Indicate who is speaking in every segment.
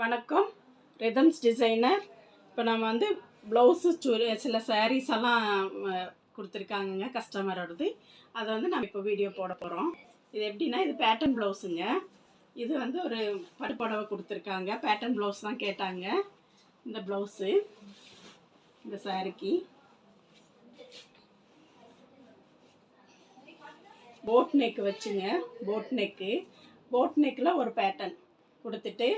Speaker 1: வணக்கம். Rhythms designer இப்போ நம்ம வந்து ப்ளவுஸு சுரு சில சாரீஸ் எல்லாம் கொடுத்துருக்காங்கங்க கஸ்டமரோடது அதை வந்து நம்ம இப்போ வீடியோ போட போகிறோம் இது எப்படின்னா இது பேட்டர்ன் ப்ளவுஸுங்க இது வந்து ஒரு பட்டு புடவை கொடுத்துருக்காங்க. பேட்டர்ன் ப்ளவுஸ் தான் கேட்டாங்க. இந்த ப்ளவுஸு இந்த சாரிக்கு போட் நெக் வச்சுங்க. போட் நெக்கு போட் நெக்கில் ஒரு பேட்டர்ன் கொடுத்துட்டு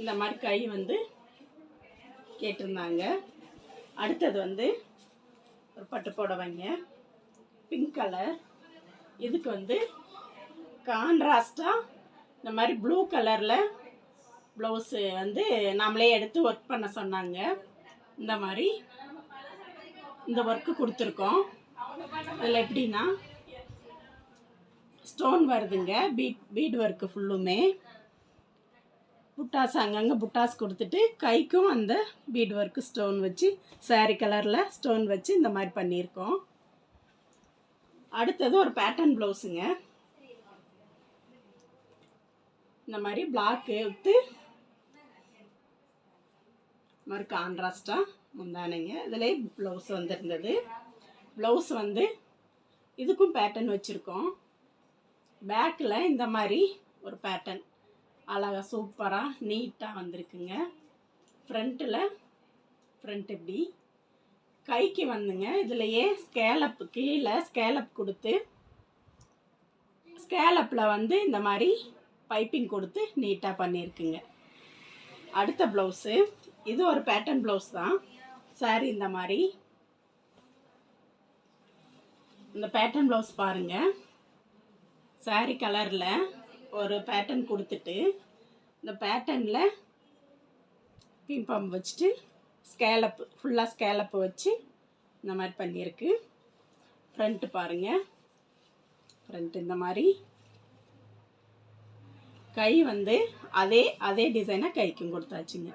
Speaker 1: இந்த மாதிரி கை வந்து கேட்டிருந்தாங்க. அடுத்தது வந்து ஒரு பட்டு புடவைங்க. பிங்க் கலர் இதுக்கு வந்து கான்ட்ராஸ்டாக இந்த மாதிரி ப்ளூ கலரில் ப்ளவுஸு வந்து நாமளே எடுத்து ஒர்க் பண்ண சொன்னாங்க. இந்த மாதிரி இந்த ஒர்க்கு கொடுத்துருக்கோம். இதில் எப்படின்னா ஸ்டோன் வருதுங்க. பீட் பீட் ஒர்க்கு ஃபுல்லுமே புட்டாஸ் அங்கங்கே புட்டாஸ் கொடுத்துட்டு கைக்கும் அந்த பீட் ஒர்க்கு ஸ்டோன் வச்சு சாரி கலரில் ஸ்டோன் வச்சு இந்த மாதிரி பண்ணியிருக்கோம். அடுத்தது ஒரு பேட்டர்ன் ப்ளவுஸுங்க இந்த மாதிரி பிளாக்கு எடுத்து மாதிரி கான்ட்ராஸ்டாக முந்தானைங்க. இதிலே ப்ளவுஸ் வந்துருந்தது. ப்ளவுஸ் வந்து இதுக்கும் பேட்டர்ன் வச்சுருக்கோம். பேக்கில் இந்த மாதிரி ஒரு பேட்டர்ன் அழகாக சூப்பராக நீட்டாக வந்திருக்குங்க. ஃப்ரண்ட்டில் ஃப்ரண்ட் இப்படி கைக்கு வந்துங்க. இதுலையே ஸ்கேலப் கீழே ஸ்கேலப் கொடுத்து ஸ்கேலப்பில் வந்து இந்த மாதிரி பைப்பிங் கொடுத்து நீட்டாக பண்ணியிருக்குங்க அடுத்த ப்ளவுஸு இது ஒரு பேட்டர்ன் ப்ளவுஸ் தான். சாரி இந்த மாதிரி. இந்த பேட்டர்ன் ப்ளவுஸ் பாருங்கள் சாரி கலரில் ஒரு பேட்டர்ன் கொடுத்துட்டு இந்த பேட்டர்னில் பிம்பம் வச்சுட்டு ஸ்கேலப்பு ஃபுல்லாக ஸ்கேலப்பு வச்சு இந்த மாதிரி பண்ணியிருக்கு. ஃப்ரண்ட்டு பாருங்கள் ஃப்ரண்ட் இந்த மாதிரி. கை வந்து அதே அதே டிசைனாக கைக்கும் கொடுத்தாச்சுங்க.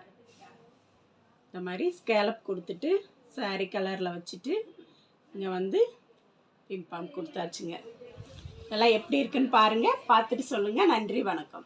Speaker 1: இந்த மாதிரி ஸ்கேலப் கொடுத்துட்டு சாரி கலரில் வச்சுட்டு இங்கே வந்து பிம்பாம் கொடுத்தாச்சுங்க. நல்லா எப்படி இருக்குன்னு பாருங்கள் பார்த்துட்டு சொல்லுங்கள் நன்றி வணக்கம்.